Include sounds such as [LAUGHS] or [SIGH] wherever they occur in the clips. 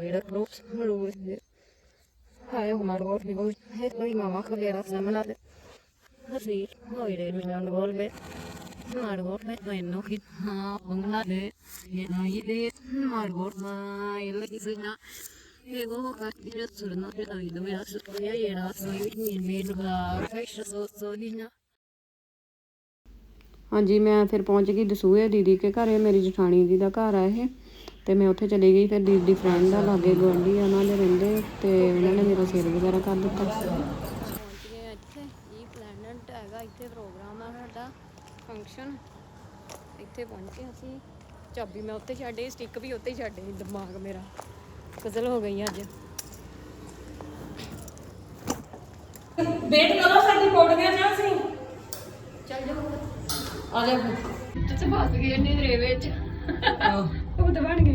wieder groß los. Hai uma gol vi gol het noi mama khavera samala de. Hasi noi de mi nan gol be. Mar gol be no no hit ha ungla de. Ye no ye de mar gol ma ile kisina. Ego ka tira surna de ਹਾਂਜੀ ਮੈਂ ਫਿਰ ਪਹੁੰਚ ਗਈ ਦਸੂਹੇ ਦੀਦੀ ਕੇ ਘਰ ਇਹ ਮੇਰੀ ਜਠਾਣੀ ਦੀ ਦਾ ਘਰ ਆ ਇਹ ਤੇ ਮੈਂ ਉੱਥੇ ਚਲੀ ਗਈ ਫਿਰ ਦੀਦੀ ਦੀ ਫਰੈਂਡ ਦਾ ਲਾਗੇ ਗੁਆਂਢੀ ਆ ਉਹਨਾਂ ਦੇ ਰਹਿੰਦੇ ਤੇ ਉਹਨਾਂ ਨੇ ਮੇਰਾ ਸਿਰ ਵਗੈਰਾ ਕਰ ਦਿੱਤਾ। ਪਹੁੰਚ ਇੱਥੇ ਇਹ ਪਲੈਨਟ ਹੈਗਾ ਇੱਥੇ ਪ੍ਰੋਗਰਾਮ ਆ ਸਾਡਾ ਫੰਕਸ਼ਨ ਇੱਥੇ ਪਹੁੰਚੇ ਅਸੀਂ। ਚਾਬੀ ਮੈਂ ਉੱਤੇ ਛੱਡੇ ਸਟਿੱਕ ਵੀ ਉੱਤੇ ਹੀ ਛੱਡੇ ਦਿਮਾਗ ਮੇਰਾ ਕਜ਼ਲ ਹੋ ਗਈ ਅੱਜ। ਵੇਟ ਕਰੋ ਸਾਡੀ ਪੌੜੀਆਂ ਜਾਂ ਅਸੀਂ। ਚੱਲ ਜਾਓ। ਆ ਜਾ ਜਿੱਥੇ ਫਸ ਗਏ ਨੇ ਰੇਵੇ ਚ। ਉਹ ਬਣ ਗਏ।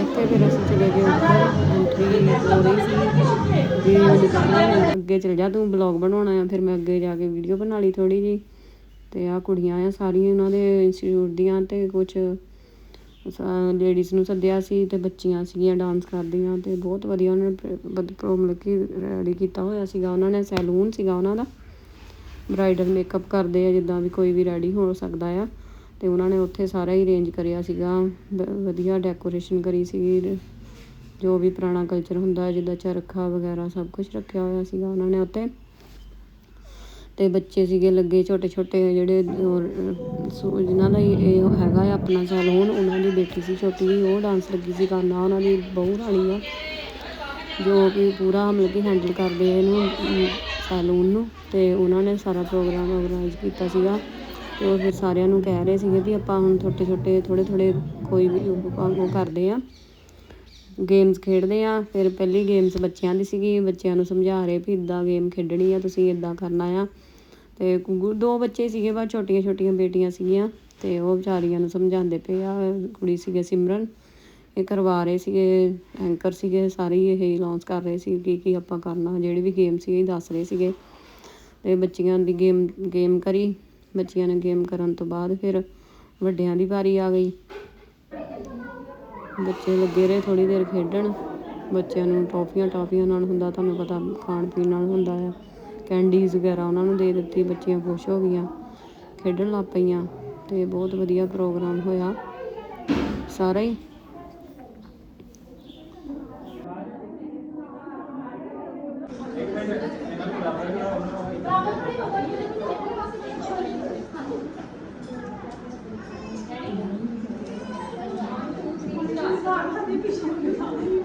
ਇੱਥੇ ਫਿਰ ਅਸੀਂ ਚਲੇ ਗਏ ਉੱਪਰ ਐਂਟਰੀ ਹੋ ਰਹੀ ਸੀ। ਵੀ ਉਹ ਕਹਿੰਦਾ ਅੱਗੇ ਚਲ ਜਾ, ਤੂੰ ਬਲੌਗ ਬਣਾਉਣਾ ਆ, ਫਿਰ ਮੈਂ ਅੱਗੇ ਜਾ ਕੇ ਵੀਡੀਓ ਬਣਾ ਲਈ ਥੋੜੀ ਜੀ ਤੇ ਆ ਕੁੜੀਆਂ ਆ ਸਾਰੀਆਂ ਉਹਨਾਂ ਦੇ ਇੰਸਟੀਚਿਊਟ ਦੀਆਂ ਤੇ ਕੁਝ ਲੇਡੀਜ਼ ਨੂੰ ਸੱਦਿਆ ਸੀ ਤੇ ਬੱਚੀਆਂ ਸੀਗੀਆਂ ਡਾਂਸ ਕਰਦੀਆਂ ਤੇ ਬਹੁਤ ਵਧੀਆ ਉਹਨਾਂ ਨੇ ਪ੍ਰੋਗਰਾਮ ਕੀ ਰੈਡੀ ਕੀਤਾ ਹੋਇਆ ਸੀਗਾ। ਉਹਨਾਂ ਨੇ ਸੈਲੂਨ ਸੀਗਾ ਉਹਨਾਂ ਦਾ। ਬ੍ਰਾਈਡਲ ਮੇਕਅਪ ਕਰਦੇ ਆ, ਜਿੱਦਾਂ ਵੀ ਕੋਈ ਵੀ ਰੈਡੀ ਹੋ ਸਕਦਾ ਆ। ਤੇ ਉਹਨਾਂ ਨੇ ਉੱਥੇ ਸਾਰਾ ਹੀ ਅਰੇਂਜ ਕਰਿਆ ਸੀਗਾ। ਵਧੀਆ ਡੈਕੋਰੇਸ਼ਨ ਕਰੀ ਸੀਗੀ। ਜੋ ਵੀ ਪੁਰਾਣਾ ਕਲਚਰ ਹੁੰਦਾ, ਜਿੱਦਾਂ ਚਰਖਾ ਵਗੈਰਾ ਸਭ ਕੁਝ ਰੱਖਿਆ ਹੋਇਆ ਸੀਗਾ ਉਹਨਾਂ ਨੇ ਉੱਤੇ ਤੇ ਬੱਚੇ ਸੀਗੇ ਲੱਗੇ ਛੋਟੇ ਛੋਟੇ ਜਿਹੜੇ ਉਹ ਜਿਨ੍ਹਾਂ ਦਾ ਇਹ ਇਹ ਹੈਗਾ ਆ ਆਪਣਾ ਹੋਣ ਉਹਨਾਂ ਦੀ ਬੇਟੀ ਸੀ ਛੋਟੀ ਜਿਹੀ ਉਹ ਡਾਂਸ ਲੱਗੀ ਸੀ ਕਰਨਾ, ਉਹਨਾਂ ਦੀ ਬਹੂ ਰਾਣੀ ਆ। ਜੋ ਕਿ ਪੂਰਾ ਮਤਲਬ ਕਿ ਹੈਂਡਲ ਕਰਦੇ ਆ ਇਹਨੂੰ ਸੈਲੂਨ ਨੂੰ ਤੇ ਉਹਨਾਂ ਨੇ ਸਾਰਾ ਪ੍ਰੋਗਰਾਮ ਆਰਗੇਨਾਈਜ਼ ਕੀਤਾ ਸੀਗਾ ਤੇ ਉਹ ਫਿਰ ਸਾਰਿਆਂ ਨੂੰ ਕਹਿ ਰਹੇ ਸੀਗੇ ਵੀ ਆਪਾਂ ਹੁਣ ਛੋਟੇ ਛੋਟੇ ਥੋੜੇ ਥੋੜੇ ਕੋਈ ਵੀ ਉਹ ਕਰਦੇ ਆ। ਗੇਮਸ ਖੇਡਦੇ ਆ, ਫਿਰ ਪਹਿਲੀ ਗੇਮਸ ਬੱਚਿਆਂ ਦੀ ਸੀਗੀ, ਬੱਚਿਆਂ ਨੂੰ ਸਮਝਾ ਰਹੇ ਵੀ ਇਦਾਂ ਗੇਮ ਖੇਡਣੀ ਆ, ਤੁਸੀਂ ਇਦਾਂ ਕਰਨਾ ਆ। ਤੇ ਗੁ- ਦੋ ਬੱਚੇ ਸੀਗੇ ਬਸ ਛੋਟੀਆਂ ਛੋਟੀਆਂ ਬੇਟੀਆਂ ਸੀਗੀਆਂ ਤੇ ਉਹ ਵਿਚਾਰੀਆਂ ਨੂੰ ਸਮਝਾਉਂਦੇ ਪਏ ਆ, ਕੁੜੀ ਸੀਗੇ ਸਿਮਰਨ ਇਹ ਕਰਵਾ ਰਹੇ ਸੀਗੇ ਐਂਕਰ ਸੀਗੇ, ਸਾਰੇ ਹੀ ਇਹ ਅਨਾਉਂਸ ਕਰ ਰਹੇ ਸੀ ਕਿ ਕੀ ਆਪਾਂ ਕਰਨਾ, ਜਿਹੜੀ ਵੀ ਗੇਮ ਸੀ ਇਹ ਦੱਸ ਰਹੇ ਸੀਗੇ। ਤੇ ਬੱਚੀਆਂ ਦੀ ਗੇਮ ਗੇਮ ਕਰੀ, ਬੱਚੀਆਂ ਨੇ ਗੇਮ ਕਰਨ ਤੋਂ ਬਾਅਦ ਫਿਰ ਵੱਡਿਆਂ ਦੀ ਵਾਰੀ ਆ ਗਈ। ਬੱਚੇ ਲੱਗੇ ਰਹੇ ਥੋੜੀ ਦੇਰ ਖੇਡਣ, ਬੱਚਿਆਂ ਨੂੰ ਟੌਫੀਆਂ ਟੌਫੀਆਂ ਨਾਲ ਹੁੰਦਾ ਤੁਹਾਨੂੰ ਪਤਾ ਖਾਣ ਪੀਣ ਨਾਲ ਹੁੰਦਾ ਆ। ਕੈਂਡੀਜ਼ ਵਗੈਰਾ ਉਹਨਾਂ ਨੂੰ ਦੇ ਦਿੱਤੀ, ਬੱਚੀਆਂ ਖੁਸ਼ ਹੋ ਗਈਆਂ, ਖੇਡਣ ਲੱਗ ਪਈਆਂ ਤੇ ਬਹੁਤ ਵਧੀਆ ਪ੍ਰੋਗਰਾਮ ਹੋਇਆ। ਸਾਰਾ ਹੀ 场地。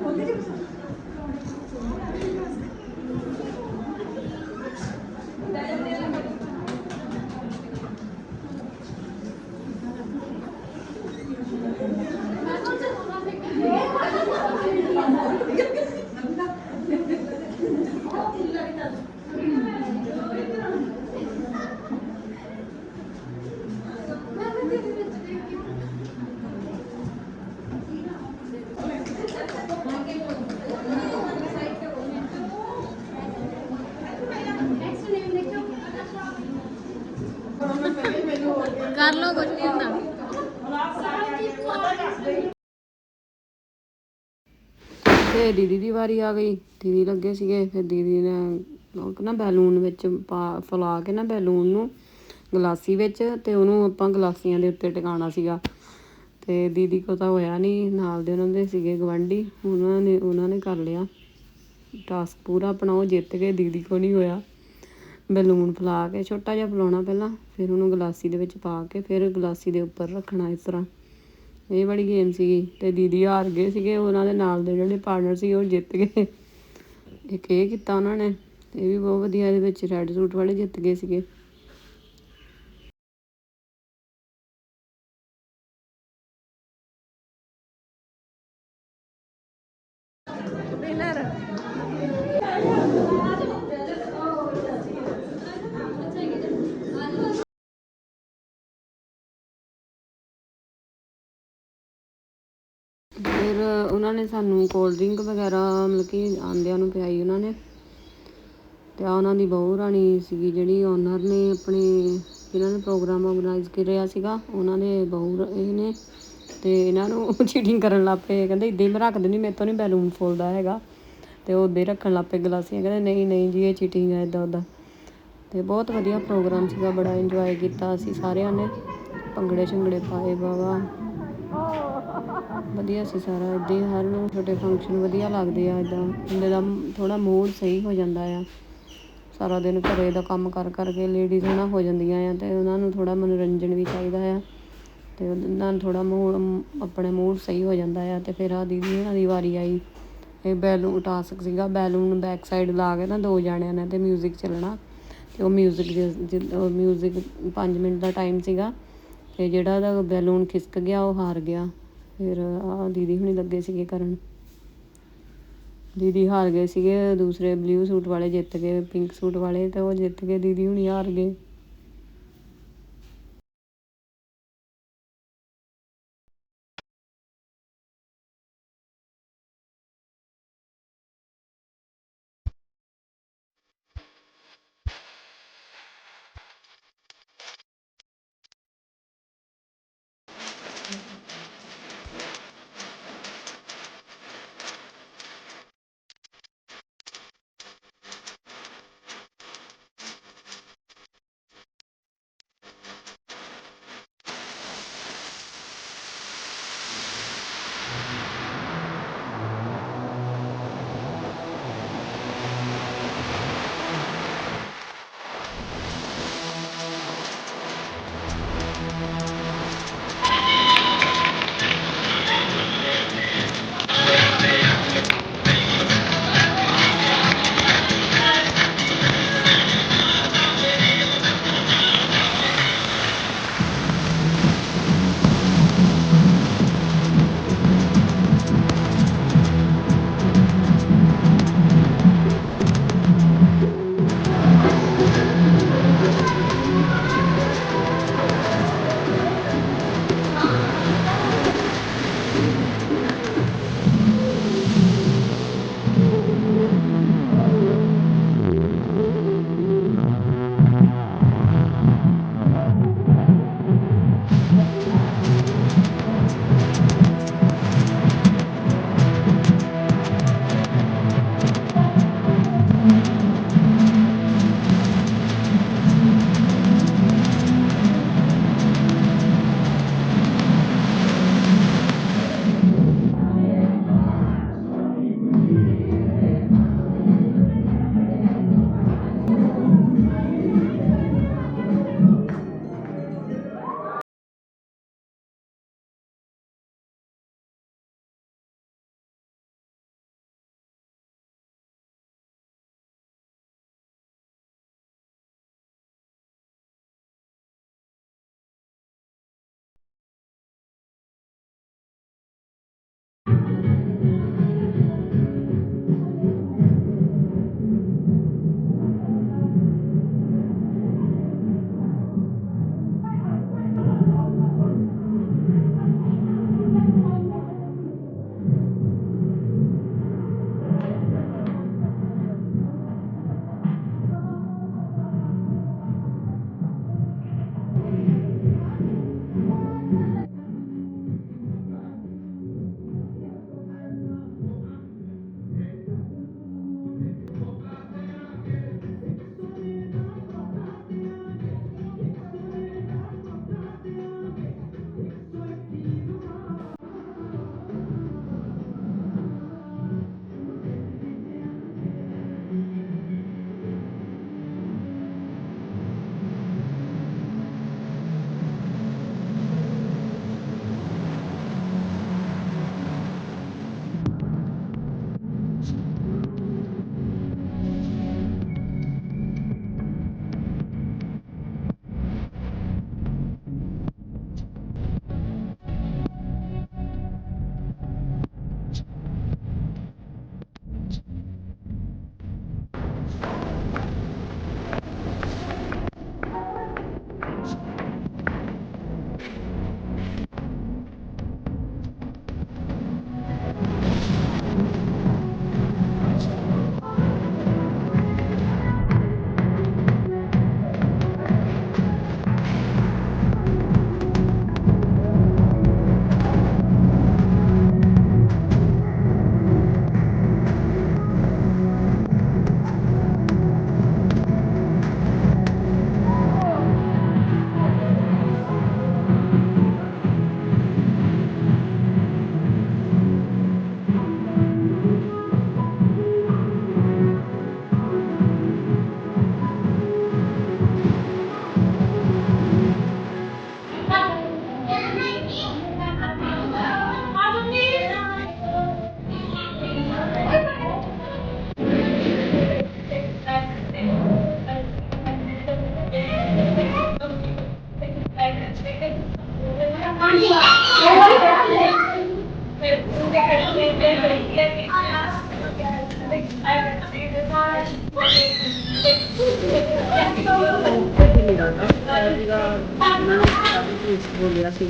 ਤੇ ਦੀਦੀ ਦੀ ਵਾਰੀ ਆ ਗਈ। ਦੀਦੀ ਲੱਗੇ ਸੀਗੇ, ਫਿਰ ਦੀਦੀ ਨੇ ਉਹ ਨਾ ਬੈਲੂਨ ਵਿੱਚ ਪਾ, ਫਲਾ ਕੇ ਨਾ ਬੈਲੂਨ ਨੂੰ ਗਲਾਸੀ ਵਿੱਚ ਤੇ ਉਹਨੂੰ ਆਪਾਂ ਗਲਾਸੀਆਂ ਦੇ ਉੱਤੇ ਟਿਕਾਣਾ ਸੀਗਾ। ਤੇ ਦੀਦੀ ਕੋ ਤਾਂ ਹੋਇਆ ਨਹੀਂ ਨਾਲ ਦੇ ਉਹਨਾਂ ਦੇ ਸੀਗੇ ਗਵੰਡੀ ਉਹਨਾਂ ਨੇ ਉਹਨਾਂ ਨੇ ਕਰ ਲਿਆ। ਟਾਸਕ ਪੂਰਾ ਆਪਣਾ ਉਹ ਜਿੱਤ ਗਏ, ਦੀਦੀ ਕੋ ਨਹੀਂ ਹੋਇਆ। ਬੈਲੂਨ ਫਲਾ ਕੇ, ਛੋਟਾ ਜਿਹਾ ਫਲਾਉਣਾ ਪਹਿਲਾਂ, ਫਿਰ ਉਹਨੂੰ ਗਲਾਸੀ ਦੇ ਵਿੱਚ ਪਾ ਕੇ, ਫਿਰ ਗਲਾਸੀ ਦੇ ਉੱਪਰ ਰੱਖਣਾ ਇਸ ਤਰ੍ਹਾਂ। ਇਹ ਵਾਲੀ ਗੇਮ ਸੀਗੀ ਤੇ ਦੀਦੀ ਹਾਰ ਗਏ ਸੀਗੇ, ਉਹਨਾਂ ਦੇ ਨਾਲ ਦੇ ਜਿਹੜੇ ਪਾਰਟਨਰ ਸੀ ਉਹ ਜਿੱਤ ਗਏ। ਇੱਕ ਇਹ ਕੀਤਾ ਉਹਨਾਂ ਨੇ, ਇਹ ਵੀ ਬਹੁਤ ਵਧੀਆ ਇਹਦੇ ਵਿੱਚ ਰੈੱਡ ਸੂਟ ਵਾਲੇ ਜਿੱਤ ਗਏ ਸੀਗੇ। ਫਿਰ ਉਹਨਾਂ ਨੇ ਸਾਨੂੰ ਕੋਲਡ ਡਰਿੰਕ ਵਗੈਰਾ ਮਤਲਬ ਕਿ ਆਂਦਿਆਂ ਨੂੰ ਪਿਆਈ ਉਹਨਾਂ ਨੇ। ਤੇ ਆ ਉਹਨਾਂ ਦੀ ਬਹੂ ਰਾਣੀ ਸੀਗੀ ਜਿਹੜੀ ਓਨਰ ਨੇ ਆਪਣੇ ਜਿਨ੍ਹਾਂ ਨੇ ਪ੍ਰੋਗਰਾਮ ਆਰਗੇਨਾਈਜ਼ ਕਰਿਆ ਸੀਗਾ, ਉਹਨਾਂ ਦੇ ਬਹੂ ਰ- ਇਹ ਨੇ ਤੇ ਇਹਨਾਂ ਨੂੰ [LAUGHS] ਚੀਟਿੰਗ ਕਰਨ ਲੱਗ ਪਏ। ਕਹਿੰਦੇ ਇਦਾਂ ਹੀ ਮੈਂ ਰੱਖ ਦਿੰਦੀ, ਮੇਰੇ ਤੋਂ ਨਹੀਂ ਬੈਲੂਨ ਫੁੱਲਦਾ ਹੈਗਾ। ਤੇ ਉਹ ਉੱਦਾਂ ਹੀ ਰੱਖਣ ਲੱਗ ਪਏ ਗਲਾਸੀਆਂ, ਕਹਿੰਦੇ ਨਹੀਂ ਨਹੀਂ ਜੀ, ਇਹ ਚੀਟਿੰਗ ਹੈ ਇਦਾਂ ਉੱਦਾਂ ਤੇ ਬਹੁਤ ਵਧੀਆ ਪ੍ਰੋਗਰਾਮ ਸੀਗਾ, ਬੜਾ ਇੰਜੋਏ ਕੀਤਾ ਅਸੀਂ ਸਾਰਿਆਂ ਨੇ। ਭੰਗੜੇ ਛੰਗੜੇ ਪਾਏ ਬਾਵਾ ਵਧੀਆ ਸੀ ਸਾਰਾ ਇੱਦਾਂ ਹੀ ਹਰ ਨੂੰ ਛੋਟੇ ਫੰਕਸ਼ਨ ਵਧੀਆ ਲੱਗਦੇ ਆ ਇੱਦਾਂ ਬੰਦੇ ਦਾ ਥੋੜ੍ਹਾ ਮੂਡ ਸਹੀ ਹੋ ਜਾਂਦਾ ਆ। ਸਾਰਾ ਦਿਨ ਘਰ ਦਾ ਕੰਮ ਕਰ, ਕਰਕੇ ਲੇਡੀਜ਼ ਹੈ ਨਾ ਹੋ ਜਾਂਦੀਆਂ ਆ ਅਤੇ ਉਹਨਾਂ ਨੂੰ ਥੋੜ੍ਹਾ ਮਨੋਰੰਜਨ ਵੀ ਚਾਹੀਦਾ ਆ। ਅਤੇ ਉਹਨਾਂ ਨੂੰ ਥੋੜ੍ਹਾ ਮੂਡ ਆਪਣੇ ਮੂਡ ਸਹੀ ਹੋ ਜਾਂਦਾ ਆ ਅਤੇ ਫਿਰ ਆ ਦੀਦੀ ਉਹਨਾਂ ਦੀ ਵਾਰੀ ਆਈ। ਇਹ ਬੈਲੂਨ ਟਾਸਕ ਸੀਗਾ, ਬੈਲੂਨ ਬੈਕ ਸਾਈਡ ਲਾ ਕੇ ਨਾ ਦੋ ਜਾਣਿਆਂ ਨੇ ਤੇ ਮਿਊਜ਼ਿਕ ਚੱਲਣਾ। ਤੇ ਉਹ ਮਿਊਜ਼ਿਕ ਮਿਊਜ਼ਿਕ 5 ਮਿੰਟ ਦਾ ਟਾਈਮ ਸੀਗਾ ਤੇ ਜਿਹੜਾ ਉਹਦਾ ਬੈਲੂਨ ਖਿਸਕ ਗਿਆ, ਉਹ ਹਾਰ ਗਿਆ। ਫਿਰ ਆ ਦੀਦੀ ਹੁਣੀ ਲੱਗੇ ਸੀਗੇ ਕਰਨ। ਦੀਦੀ ਹਾਰ ਗਏ ਸੀਗੇ, ਦੂਸਰੇ ਬਲੂ ਸੂਟ ਵਾਲੇ ਜਿੱਤ ਗਏ ਪਿੰਕ ਸੂਟ ਵਾਲੇ, ਤੇ ਉਹ ਜਿੱਤ ਗਏ, ਦੀਦੀ ਹੁਣੀ ਹਾਰ ਗਏ।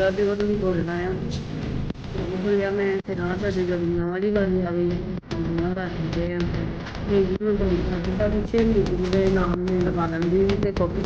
ਬੋਲਿਆ ਸੀਗਾ ਵੀ ਉਹ ਤੁਸੀਂ ਬੋਲਣਾ ਆ ਬੋਲਿਆ ਮੈਂ ਫਿਰ ਆ ਤੁਹਾਡੀ ਗਲੀਆਂ ਵਾਲੀ ਗੱਲ ਆ ਗਈ ਨਾ ਕਰਦੇ ਆ ਇਹ ਜੀ ਮੈਂ ਬੋਲੀ ਤਾਂ ਪਿੱਛੇ ਮੀਟਿੰਗ ਦੇ ਨਾਮ ਨੇ ਲਗਾ ਲੈਂਦੀ ਤੇ ਕਾਪੀ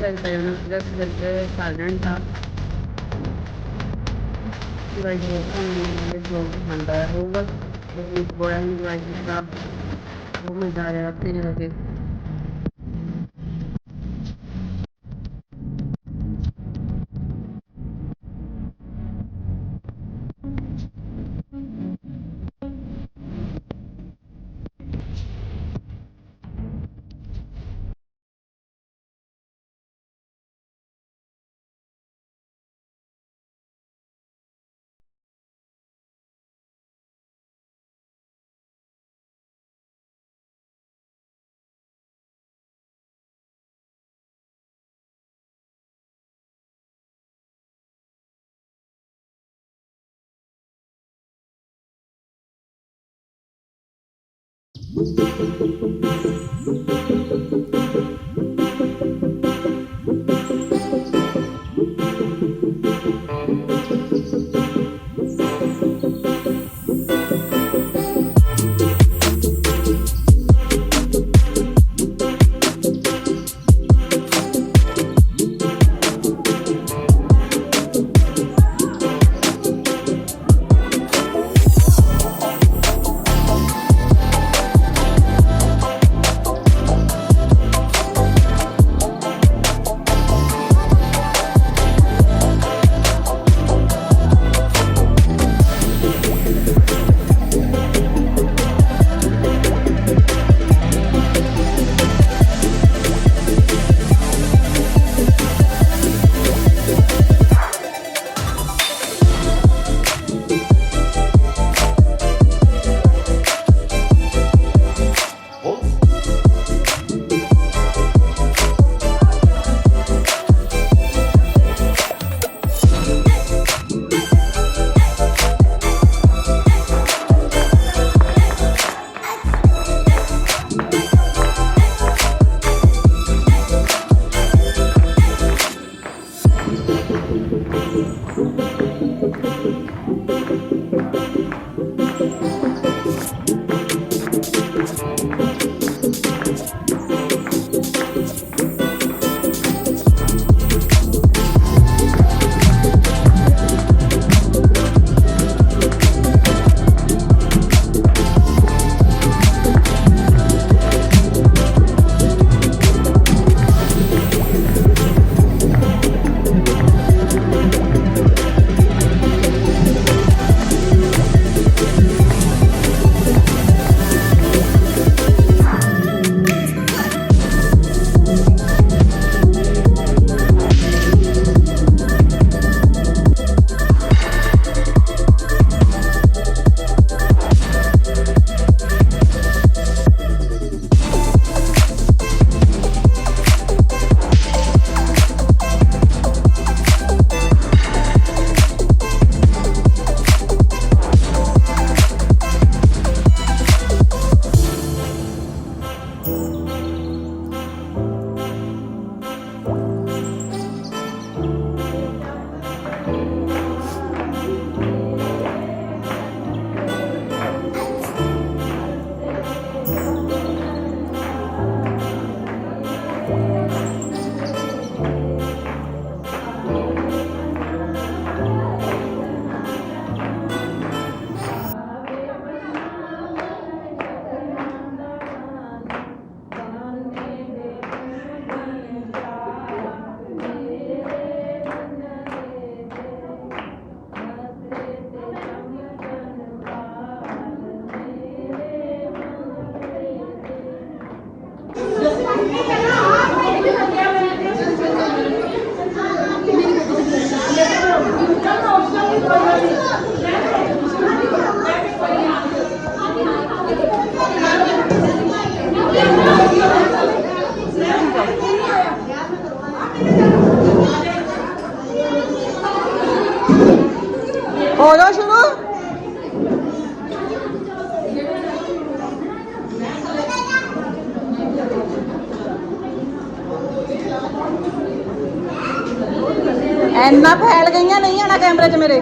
ਐਨਾ ਫੈਲ ਗਈਆਂ ਨਹੀਂ ਆਣਾ ਕੈਮਰੇ 'ਚ ਮੇਰੇ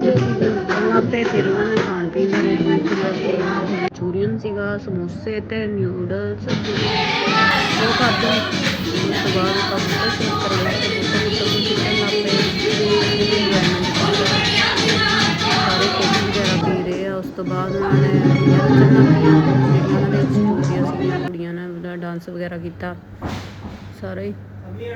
ਤੇ ਫਿਰ ਉਹਨਾਂ ਨੇ ਖਾਣ ਪੀਣ ਦਾ ਮਨਚੂਰੀਅਨ ਸੀਗਾ, ਸਮੋਸੇ ਅਤੇ ਨਿਊਡਲਸ ਉਹ ਖਾਧੇ ਉਸ ਤੋਂ ਬਾਅਦ ਕੰਪਿਊਟਰ ਚੈੱਕ ਕਰਨ ਲੱਗੇ ਕੰਪਿਊਟਰ ਵਿੱਚ ਸਿੱਖਣ ਲੱਗ ਪਏ ਸਾਰੇ ਕੋਚਿੰਗ ਵਗੈਰਾ ਪੀ ਰਹੇ ਆ। ਉਸ ਤੋਂ ਬਾਅਦ ਉਹਨਾਂ ਨੇ ਕੁੜੀਆਂ ਜਿਹੜੀਆਂ ਉਹਨਾਂ ਦੇ ਸਟੂਡੀਓ ਸੀਗੀਆਂ, ਕੁੜੀਆਂ ਨੇ ਡਾਂਸ ਵਗੈਰਾ ਕੀਤਾ। ਸਾਰੇ। ਹੀ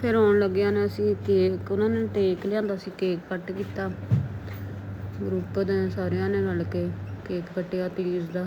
ਫਿਰ ਆਉਣ ਲੱਗਿਆ ਨੇ ਅਸੀਂ ਕੇਕ, ਉਹਨਾਂ ਨੇ ਟੇਕ ਲਿਆਂਦਾ ਸੀ, ਕੇਕ ਕੱਟ ਕੀਤਾ। ਗਰੁੱਪ ਦੇ ਸਾਰਿਆਂ ਨੇ ਰਲ ਕੇ ਕੇਕ ਕੱਟਿਆ, ਤੀਜ ਦਾ।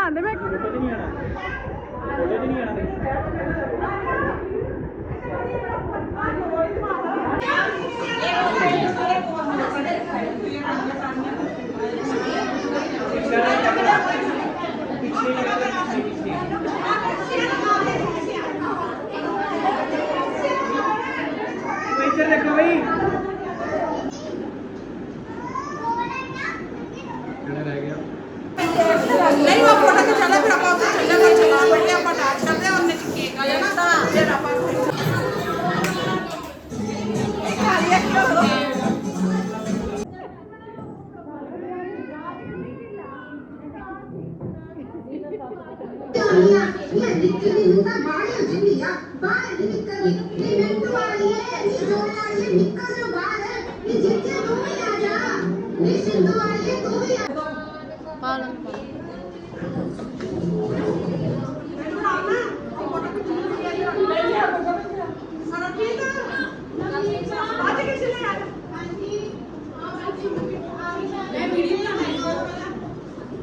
ਇਹ ਸਿੰਧੂ ਵਾਲੀ ਹੈ, ਤੂੰ ਵੀ ਆ ਪਾਲਨ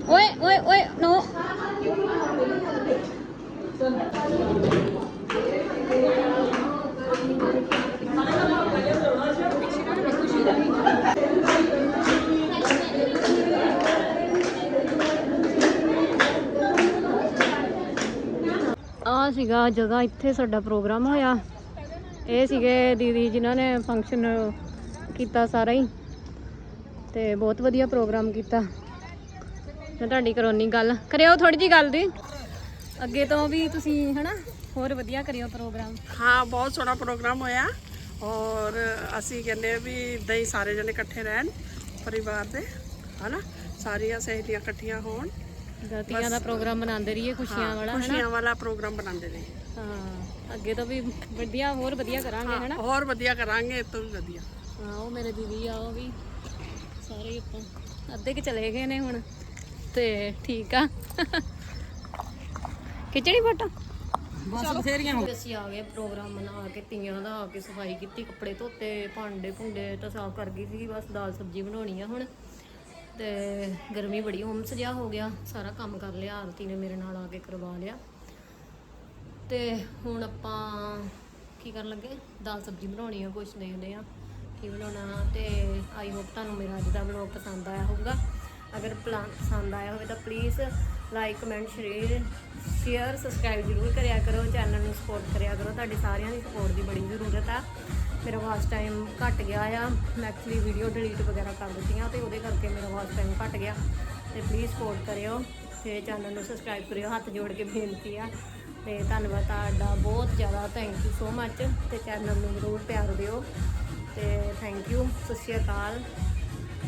ਓਏ ਓਏ ਓਏ ਨੋ ਆ ਜਗ੍ਹਾ ਇੱਥੇ ਸਾਡਾ ਪ੍ਰੋਗਰਾਮ ਹੋਇਆ। ਇਹ ਸੀਗੇ ਦੀਦੀ ਜਿਨ੍ਹਾਂ ਨੇ ਫੰਕਸ਼ਨ ਕੀਤਾ ਸਾਰਾ ਹੀ। ਤੇ ਬਹੁਤ ਵਧੀਆ ਪ੍ਰੋਗਰਾਮ ਕੀਤਾ। ਮੈਂ ਤੁਹਾਡੀ ਕਰੋਨੀ ਗੱਲ, ਕਰਿਓ ਥੋੜੀ ਜੀ ਗੱਲ ਦੀ। ਅੱਗੇ ਤੋਂ ਵੀ ਤੁਸੀਂ ਹਨਾ, ਹੋਰ ਵਧੀਆ ਕਰਿਓ ਪ੍ਰੋਗਰਾਮ। ਹਾਂ, ਬਹੁਤ ਸੋਹਣਾ ਪ੍ਰੋਗਰਾਮ ਹੋਇਆ। ਔਰ ਅਸੀਂ ਕਹਿੰਦੇ ਵੀ ਇਦਾਂ ਹੀ ਸਾਰੇ ਜਣੇ ਇਕੱਠੇ ਰਹਿਣ, ਪਰਿਵਾਰ ਦੇ, ਹਨਾ? ਸਾਰੀਆਂ ਸਹੇਲੀਆਂ ਇਕੱਠੀਆਂ ਹੋਣ। ਗਲਤੀਆਂ ਦਾ ਪ੍ਰੋਗਰਾਮ ਬਣਾਉਂਦੇ ਰਹੀਏ ਖੁਸ਼ੀਆਂ ਵਾਲਾ ਹਨਾ? ਖੁਸ਼ੀਆਂ ਵਾਲਾ ਪ੍ਰੋਗਰਾਮ ਬਣਾਉਂਦੇ ਨੇ ਹਾਂ ਅੱਗੇ ਤੋਂ ਵੀ ਵਧੀਆ ਹੋਰ ਵਧੀਆ ਕਰਾਂਗੇ ਹਨਾ? ਹੋਰ ਵਧੀਆ ਕਰਾਂਗੇ ਤੋਂ ਵੀ ਵਧੀਆ। ਹਾਂ ਉਹ ਮੇਰੇ ਦੀਦੀ ਆ ਉਹ ਵੀ ਸਾਰੇ ਆਪਾਂ ਅੱਧੇ ਕਿ ਚਲੇ ਗਏ ਨੇ ਹੁਣ ਤੇ ਠੀਕ ਆ। ਖਿਚੜੀ ਫੋਟੋ ਬਸ ਬਥੇਰੀਆਂ ਹੋ ਅਸੀਂ ਆ ਗਏ ਪ੍ਰੋਗਰਾਮ ਮਨਾ ਕੇ ਤੀਆਂ ਦਾ ਆ ਕੇ ਸਫ਼ਾਈ ਕੀਤੀ ਕੱਪੜੇ ਧੋਤੇ ਭਾਂਡੇ ਭੁੰਡੇ ਤਾਂ ਸਾਫ਼ ਕਰ ਗਈ ਸੀ ਬਸ ਦਾਲ ਸਬਜ਼ੀ ਬਣਾਉਣੀ ਆ ਹੁਣ। ਤੇ ਗਰਮੀ ਬੜੀ ਹੋਮ ਸਜਾ ਹੋ ਗਿਆ, ਸਾਰਾ ਕੰਮ ਕਰ ਲਿਆ, ਆਰਤੀ ਨੇ ਮੇਰੇ ਨਾਲ ਆ ਕੇ ਕਰਵਾ ਲਿਆ। ਤੇ ਹੁਣ ਆਪਾਂ ਕੀ ਕਰਨ ਲੱਗੇ? ਦਾਲ ਸਬਜ਼ੀ ਬਣਾਉਣੀ ਆ, ਕੁਛ ਦੇਖਦੇ ਆ, ਕੀ ਬਣਾਉਣਾ? ਤੇ ਆਈ ਹੋਪ ਤੁਹਾਨੂੰ ਮੇਰਾ ਅੱਜ ਦਾ ਵਲੌਗ ਪਸੰਦ ਆਇਆ ਹੋਊਗਾ। ਅਗਰ ਪਲਾਨ ਪਸੰਦ ਆਇਆ ਹੋਵੇ ਤਾਂ please like comment share share subscribe ਜ਼ਰੂਰ ਕਰਿਆ ਕਰੋ ਚੈਨਲ ਨੂੰ ਸਪੋਰਟ ਕਰਿਆ ਕਰੋ। ਤੁਹਾਡੀ ਸਾਰਿਆਂ ਦੀ ਸਪੋਰਟ ਦੀ ਬੜੀ ਜ਼ਰੂਰਤ ਆ। ਮੇਰਾ ਵਾਚ ਟਾਈਮ ਘਟ ਗਿਆ ਆ। ਮੈਂ ਐਕਚੁਅਲੀ ਵੀਡੀਓ ਡਿਲੀਟ ਵਗੈਰਾ ਕਰ ਦਿੱਤੀਆਂ ਤੇ ਉਹਦੇ ਕਰਕੇ ਮੇਰਾ ਵਾਚ ਟਾਈਮ ਘਟ ਗਿਆ। ਤੇ ਪਲੀਜ਼ ਸਪੋਰਟ ਕਰਿਓ ਤੇ ਚੈਨਲ ਨੂੰ ਸਬਸਕ੍ਰਾਈਬ ਕਰਿਓ। ਹੱਥ ਜੋੜ ਕੇ ਬੇਨਤੀ ਆ। ਤੇ ਧੰਨਵਾਦ ਤੁਹਾਡਾ ਬਹੁਤ ਜ਼ਿਆਦਾ। ਥੈਂਕ ਯੂ ਸੋ ਮੱਚ ਤੇ ਚੈਨਲ ਨੂੰ ਜ਼ਰੂਰ ਪਿਆਰ ਦਿਓ। ਤੇ ਥੈਂਕ ਯੂ ਸਤਿ ਸ਼੍ਰੀ ਅਕਾਲ।